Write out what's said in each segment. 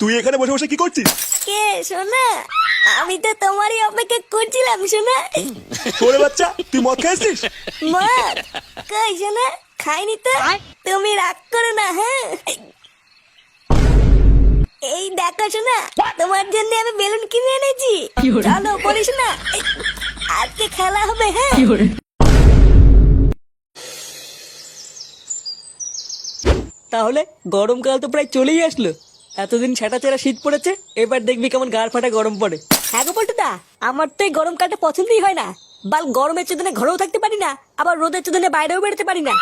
তুই এখানে বসে বসে কি করছিস? কে সোনা? আমি তো তোমারই অপেক্ষা করছিলাম সোনা। তোরে বাচ্চা তুই মদ খাইছিস মা কই সোনা? খাইনি তো? তুমি রাগ করো না হ্যাঁ? এই দেখো সোনা তোমার জন্য আমি বেলুন কিনে এনেছি। চলো বলিস না আজকে খেলা হবে হ্যাঁ? তাহলে গরমকাল তো প্রায় চলেই আসলো। এতদিন ছেঁটা চেরা শীত পড়েছে এবার দেখবি কেমন গাড় ফাটা গরম পড়ে। হ্যাঁ গো পল্টুদা আমার তো এই গরমকালটা পছন্দই হয় না। বাল গরমের চোদনে ঘরেও থাকতে পারি না আবার রোদের চোদনে বাইরেও বেরোতে পারি না।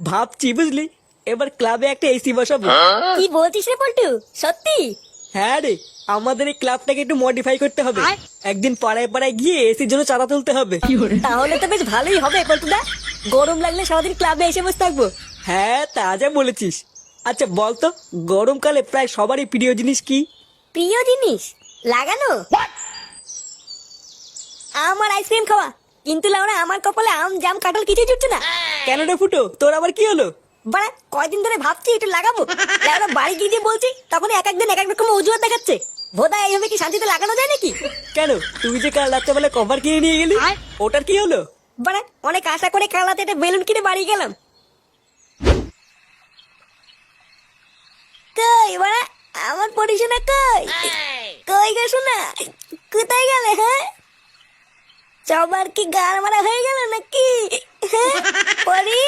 ভাবছি বুঝলি এবার ক্লাবে একটা এসি বসাবো। কি বলছিস রে পল্টু সত্যি? হ্যাঁ রে আমাদের এই ক্লাবটাকে একটু মডিফাই করতে হবে। একদিন পাড়ায় পাড়ায় গিয়ে এসির জন্য চাঁদা তুলতে হবে। তাহলে তো বেশ ভালোই হবে পল্টুদা। গরম লাগলে সারাদিন ক্লাবে এসে বসে থাকব। হ্যাঁ তা যা বলেছিস। আচ্ছা বলতো গরমকালে প্রায় সবারই প্রিয় জিনিস কি? প্রিয় জিনিস? লাগানো? আমার আইসক্রিম খাওয়া। কিন্তু লাউরা আমার কপালে আম জাম কাঁঠাল কিছুই জুটছে না। কেন রে ফুটো? তোর আবার কি হলো? বাড়া কয়দিন ধরে ভাবছি একটু লাগাবো। লাউরা বাড়ি গিয়ে বলছি তখন এক একদিন এক এক রকম অজুহাত দেখাচ্ছে। ভোদা এইভাবে কি শান্তিতে লাগানো যায় নাকি? কেন? তুই যে কাল রাত্রেবেলা কভার কিনে নিয়ে গেলি ওটার কি হলো? বাড়া অনেক আশা করে কালাতে একটা বেলুন কিনে বাড়ি গেলাম। কই? বাড়া আমার পরিশোনা কই? কই গো শোনা কোথায় গেলে হ্যাঁ? সবার কি মারা হয়ে গেল নাকি? হ্যাঁ? পরি?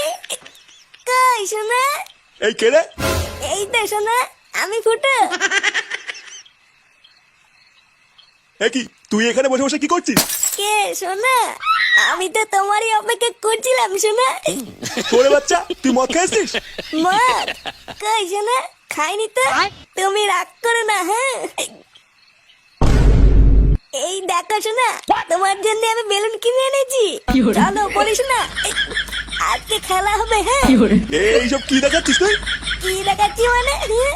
কই শোনা এই কে রে? এই তো শোনা আমি ফুটো। এ কি তুই এখানে বসে বসে কি করছিস? কে শোনা আমি তো তোমারই অপেক্ষা করছিলাম শোনা তোরে বাচ্চা তুই মদ খাইছিস মদ? কই শোনা খাইনি তো তুমি রাগ করো না হ্যাঁ? এই দেখো শোনা তোমার জন্য আমি বেলুন কিনে এনেছি। চলো বলিস না আজকে খেলা হবে হ্যাঁ? এইসব কি দেখাচ্ছিস তুই? কি দেখাচ্ছি মানে? হ্যাঁ?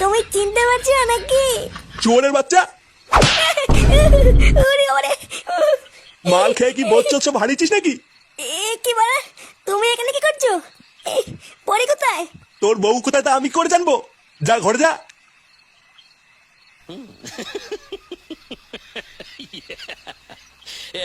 তুমি চিনতে পারছ নাকি? চোরের বাচ্চা? ওরে ওরে। মাল খেয়ে কি বোধ সব হারিয়েছিস নাকি? এ কি বলে? তুমি এখানে কি করছ এ, পরি কোথায় তোর বউ কোথায় তা আমি করে জানব। যা ঘরে যা। এ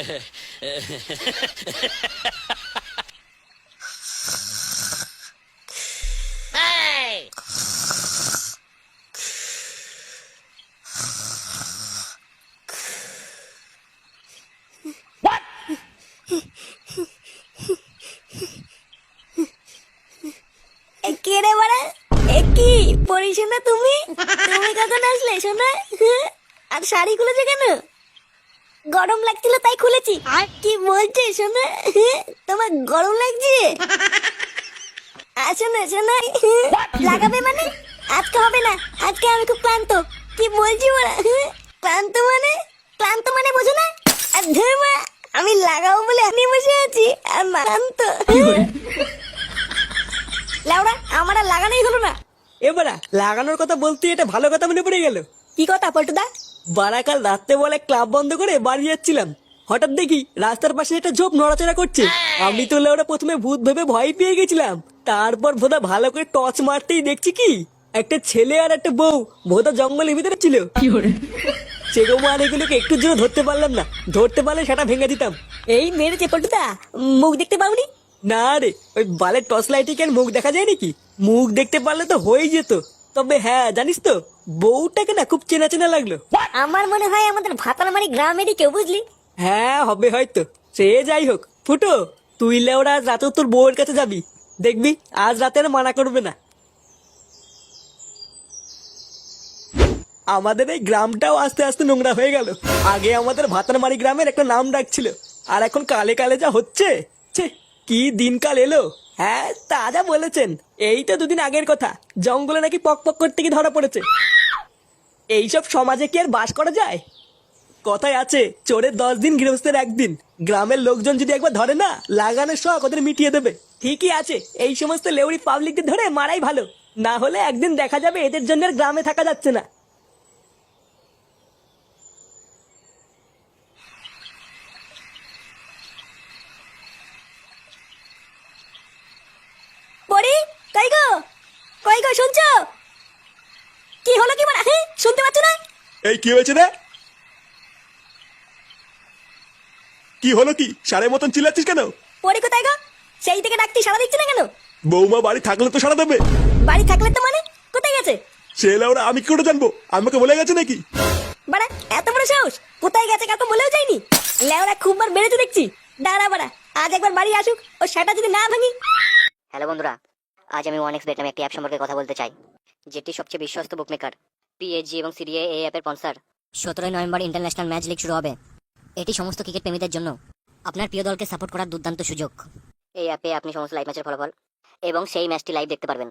তুমি? তুমি কখন আসলে শোনা? আর শাড়ি খুলেছে কেন? গরম লাগছিল তাই খুলেছি। আর? কি বলছে শোনা? তোমার গরম লাগছে? আসো না শোনা? লাগাবে মানে? আজকে হবে না। আজকে আমি খুব ক্লান্ত। কি বলছি ওরা? ক্লান্ত মানে? ক্লান্ত মানে বোঝো না? আর ধর্মা আমি লাগাবো বলে আমি বসে আছি আর ক্লান্ত? লাউড়া আমার আর লাগানোই হলো না। এবারা লাগানোর কথা বলতে এটা ভালো কথা মনে পড়ে গেল। কি কথা পল্টুদা? বারাকাল রাত্রে বলে ক্লাব বন্ধ করে বাড়ি যাচ্ছিলাম। হঠাৎ দেখি রাস্তার পাশে একটা ঝোপ নড়াচড়া করছে। আমি তো ওরা প্রথমে ভূত ভেবে ভয় পেয়ে গেছিলাম। তারপর ভোদা ভালো করে টর্চ মারতেই দেখছি কি? একটা ছেলে আর একটা বউ ভোদা জঙ্গলের ভিতরে ছিল। আর এগুলোকে একটু জন্য ধরতে পারলাম না। ধরতে পারলে সেটা ভেঙে দিতাম। এই মেরেছে পল্টুদা। মুখ দেখতে পাওনি? না রে ওই বালের টর্চ লাইটে কি আর মুখ দেখা যায় নাকি? মুখ দেখতে পারলে তো হয়েই যেত। তবে হ্যাঁ জানিস তো বউটাকে না খুব চেনা চেনা লাগল। আমার মনে হয় আমাদের ভাতারমারি গ্রামেরই কেউ বুঝলি। হ্যাঁ হবে হয়তো। সে যাই হোক ফুটো তুই লেওরা আজ রাতে তোর বউয়ের কাছে যাবি। দেখবি আজ রাতে আর মানা করবে না। আমাদের এই গ্রামটাও আস্তে আস্তে নোংরা হয়ে গেল। আগে আমাদের ভাতারমারি গ্রামের একটা নাম ডাকছিল আর এখন কালে কালে যা হচ্ছে ছে। কি দিনকাল এলো? হ্যাঁ তা বলেছেন। এই তো দুদিন আগের কথা। জঙ্গলে নাকি পক পক করতে গিয়ে ধরা পড়েছে। এইসব সমাজে কি আর বাস করা যায়? কথায় আছে, চোরের দশ দিন, গৃহস্থের একদিন। গ্রামের লোকজন যদি একবার ধরে না, লাগানোর শখ ওদের মিটিয়ে দেবে। ঠিকই আছে, এই সমস্ত লেউরি পাবলিকদের ধরে মারাই ভালো। না হলে একদিন দেখা যাবে এদের জন্য গ্রামে থাকা যাচ্ছে না পরি কই গো কই গো শুনছো কি হলো এই কি হয়েছে রে? কি হলো কি? সারের মতন চিল্লাচ্ছিস কেন? পরি কোথায় গো? সেই থেকে ডাকতি সারা দিচ্ছে না কেন? বৌমা বাড়ি থাকলে তো সারা দেবে। বাড়ি থাকলে তো মানে? কোথায় গেছে? সে ওরা আমি কি করে জানব? আমাকে বলে গেছে নাকি? বাড়া এত বড় সাহস? কোথায় গেছে কাউকে বলেও যায়নি? লেওরা খুব বার বেড়েছে দেখছি। দাঁড়া বাড়া আজ একবার বাড়ি আসুক ও সেটা যদি না ভাঙি। হ্যালো বন্ধুরা আজ আমি ওয়ান এক্স বেট নামে একটি অ্যাপ সম্পর্কে কথা বলতে চাই যেটি সবচেয়ে বিশ্বস্ত বুকমেকার পিএইচজি এবং সিডিএ এই অ্যাপের স্পন্সর সতেরোই নভেম্বর ইন্টারন্যাশনাল ম্যাচ লিগ শুরু হবে। এটি সমস্ত ক্রিকেট প্রেমীদের জন্য। আপনার প্রিয় দলকে সাপোর্ট করার দুর্দান্ত সুযোগ। এই অ্যাপে আপনি সমস্ত লাইভ ম্যাচের ফলাফল এবং সেই ম্যাচটি লাইভ দেখতে পারবেন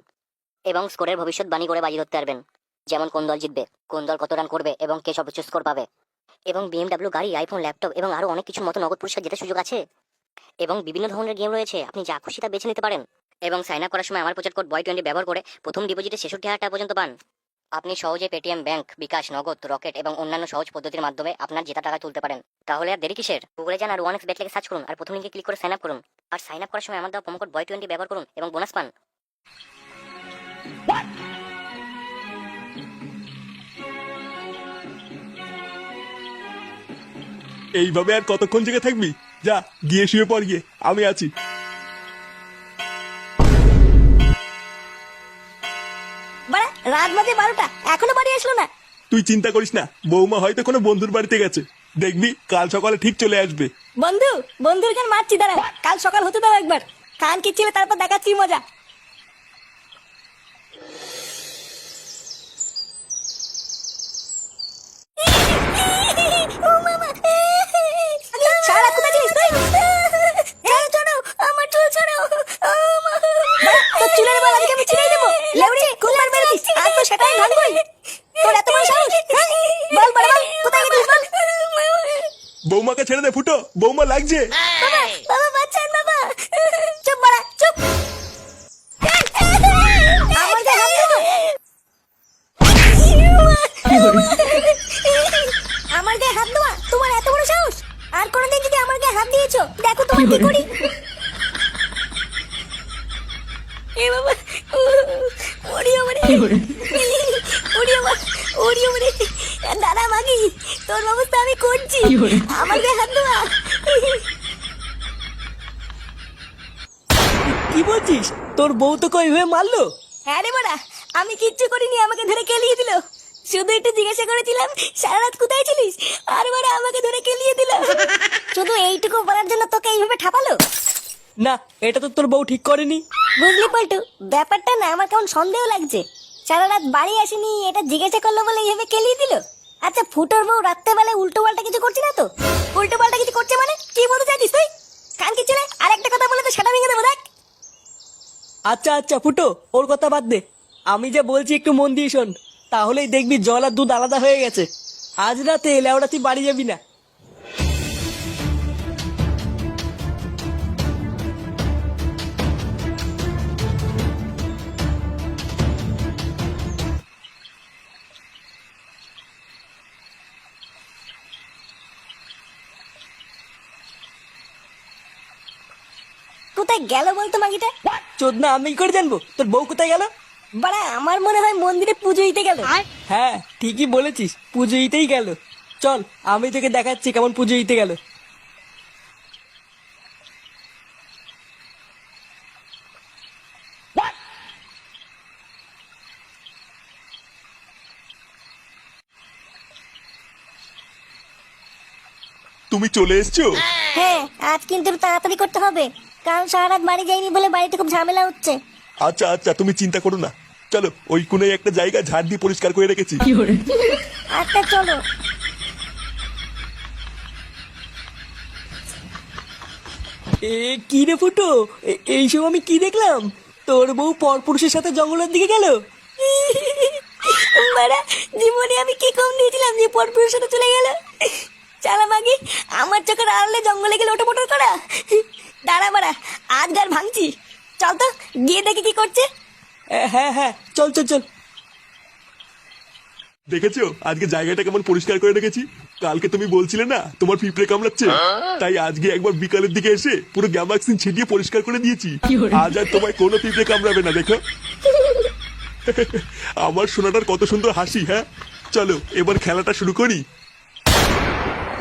এবং স্কোরের ভবিষ্যৎবাণী করে বাজি ধরতে পারবেন। যেমন কোন দল জিতবে কোন দল কত রান করবে এবং কে সর্বোচ্চ স্কোর পাবে। এবং বিএমডাব্লিউ গাড়ি আইফোন ল্যাপটপ এবং আরও অনেক কিছুর মতো নগদ পুরস্কার জেতার সুযোগ আছে। এবং বিভিন্ন ধরনের গেম রয়েছে আপনি যা খুশি তা বেছে নিতে পারেন। এবং সাইন আপ করার সময় আমার প্রচার কোড বয় টোয়েন্টি ব্যবহার করে প্রথম ডিপোজিটে ছেষট্টি হাজার টাকা পর্যন্ত পান। আপনি সহজে পেটিএম ব্যাংক, বিকাশ, নগদ, রকেট এবং অন্যান্য সহজ পদ্ধতির মাধ্যমে আপনার জেতা টাকা তুলতে পারেন। তাহলে আর দেরি কিসের? গুগলে যান আর ওয়ান এক্স বেট লিখে সার্চ করুন আর প্রথম লিঙ্কে ক্লিক করে সাইন আপ করুন। আর সাইন আপ করার সময় আমার দেওয়া প্রোমো কোড বয় টোয়েন্টি ব্যবহার করুন এবং বোনাস পান। এইভাবে আর কতক্ষণ জেগে থাকবি? যা, গিয়ে শুয়ে পড় গিয়ে। আমি আছি। রাত বাজে বারোটা এখনও বাড়ি আসলো না। তুই চিন্তা করিস না বৌমা হয়তো কোনো বন্ধুর বাড়িতে গেছে। দেখবি কাল সকালে ঠিক চলে আসবে। বন্ধু বন্ধুর গান মারছি দাঁড়া। কাল সকাল হতে দাও একবার। খান কি ছিল তারপর দেখাচ্ছি মজা। সারা কোথায় ছিলিস তুই? ছাড়ো, ছাড়ো, আমার চুল ছাড়ো। ও মা। বাহ, তোর চুলের বাল আজকে আমি ছিঁড়েই দেবো। লেউড়ি, খুব মার মেরেছিস। আজ তো সেটাই ভাঙবই। তোর এত বড় সাহস, হ্যাঁ? বল, বল, বল, কোথায় গেছিস বল? বৌমাকে ছেড়ে দে ফুটো বৌমা লাগছে? বাবা বাবা বাবা। চুপ বাড়া চুপ। হাত দেবো আমার গায়ে হাত দেওয়া তোমার এত বড় সাহস? আর কোনোদিন যদি আমার গায়ে হাত দিয়েছ দেখো তোমার কি করি এ বাবা ওরি ওরে ওরি বাবা ওরি ওরে দাদা মাগি তোর ব্যবস্থা আমি করছি আমার গায়ে হাত দেওয়া কি বলছিস? তোর বউ তোকে ওইভাবে মারলো? হ্যাঁ রে বড়া আমি কিচ্ছু করিনি আমাকে ধরে কেলিয়ে দিল। শুধু একটু জিজ্ঞাসা করেছিলাম সারা রাত কোথায় ছিলিস? আর বড়া আমাকে ধরে কেলিয়ে দিল। শুধু এইটুকু বলার জন্য তোকে এইভাবে ঠাপালো? না এটা তো তোর বউ ঠিক করেনি। বুঝলি পল্টু ব্যাপারটা না আমার কেমন সন্দেহ লাগছে। সারা রাত বাড়ি আসেনি এটা জিজ্ঞাসা করল বলে এইভাবে কেলিয়ে দিল? আচ্ছা ফুটোর বউ রাত্রেবেলায় উল্টো পাল্টা কিছু করছে না তো? উল্টো পাল্টা কিছু করছে মানে? কি বলতে চাইছিস তুই? কান কি চলে আর একটা কথা বলে তো সেটা ভেঙে দেবো দেখ। আচ্ছা আচ্ছা ফুটো, ওর কথা বাদ দে। আমি যে বলছি একটু মন দিয়ে শোন। তাহলেই দেখবি জল আর দুধ আলাদা হয়ে গেছে। আজ রাতে লেওড়া তুই বাড়ি যাবি না। কোথায় গেল বলতো মাগিটা? চোদ না আমি কি করে জানব? তোর বউ কোথায় গেল? বাড়া আমার মনে হয় মন্দিরে পুজো দিতে গেল। হ্যাঁ ঠিকই বলেছিস পুজো দিতেই গেল। চল আমি তোকে দেখাচ্ছি কেমন পুজো দিতে গেল। তুমি চলে এসছো? হ্যাঁ আজ কিন্তু তাড়াতাড়ি করতে হবে। কারণ সারা রাত বাড়ি যাইনি বলে বাড়িতে খুব ঝামেলা হচ্ছে। আচ্ছা আচ্ছা তুমি চিন্তা করো না। চলো ওই কোনে একটা জায়গা ঝাড় দিয়ে পরিষ্কার করে রেখেছি। আচ্ছা চলো। এ কি রে ফুটো? এইসব আমি কি দেখলাম? তোর বউ পরপুরুষের সাথে জঙ্গলের দিকে গেল? বাড়া জীবনে আমি কি কম দিয়েছিলাম যে পরপুরের সাথে চলে গেল? চালা মাগি আমার চোখের আড়ালে জঙ্গলে গেলে ওটা মোটর করা? দাঁড়া বাড়া আজ গার ভাঙছি। চল তো গিয়ে দেখি কি করছে। হ্যাঁ হ্যাঁ চল চল চল। দেখেছ? আজকে জায়গাটা কেমন পরিষ্কার করে রেখেছি। কালকে তুমি বলছিলে না তোমার পিঁপড়ে কামড়াচ্ছে। তাই আজকে একবার বিকালের দিকে এসে পুরো গ্যামাক্সিন ছিটিয়ে পরিষ্কার করে দিয়েছি। আজ আর তোমায় কোনো পিঁপড়ে কামড়াবে না দেখো। আমার সোনাটার কত সুন্দর হাসি হ্যাঁ? চলো এবার খেলাটা শুরু করি।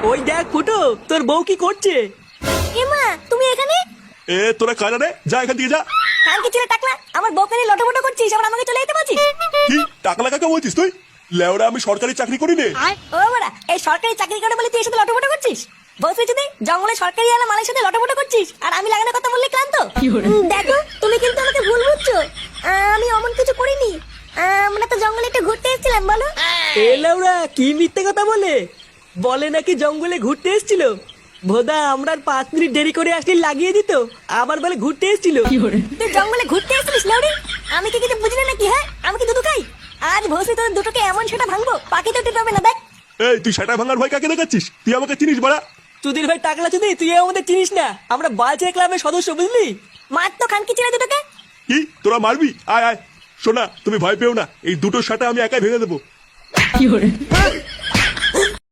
ওই দেখ ফুটো তোর বউ কি করছে? এখানে? এ তোরা কারা রে? যা এখান থেকে যা। কালকে ছেলে টাকলা আমার বউকে নিয়ে লটোমটো করছিস আবার আমাকে চলে যেতে বলছিস? কি? টাকলা কাকা বলছিস তুই? লেওরা আমি সরকারি চাকরি করি নে ও বাড়া এই সরকারি চাকরি করে বলে তুই এর সাথে করছিস? বলছিস যদি জঙ্গলে সরকারি আলা মালের সাথে লটোমটো করছিস আর আমি লাগানোর কথা বললে ক্লান্ত? দেখো তুমি কিন্তু আমাকে ভুল বুঝছ। আহ, আমি অমন কিছু করিনি। আহ, আমরা তো জঙ্গলে একটু ঘুরতে এসেছিলাম বলো। এলাউরা কি মিথ্যে কথা বলে? বলে নাকি জঙ্গলে ঘুরতে এসেছিল? ভোদা আমরা আর পাঁচ মিনিট দেরি করে আসলে লাগিয়ে দিত। আবার বলে ঘুরতে এসেছিল। তুই জঙ্গলে ঘুরতে এসেছিস লাউরি? আমি কি কিছু বুঝি না নাকি হ্যাঁ? আমি কি দুটো খাই। আজ ভোসে তোর দুটোকে এমন সেটা ভাঙবো পাখি তো টের না দেখ। এই তুই সেটা ভাঙার ভয় কাকে দেখাচ্ছিস? তুই আমাকে চিনিস বাড়া। চুদির ভাই টাকলা চুদি তুই আমাদের চিনিস না। আমরা বালচে ক্লাবের সদস্য বুঝলি? মার তো খানকি ছেড়ে দুটোকে। কি? তোরা মারবি? আয় আয়। শোনা তুমি ভয় পেও না। এই দুটো সাটা আমি একাই ভেঙে দেবো।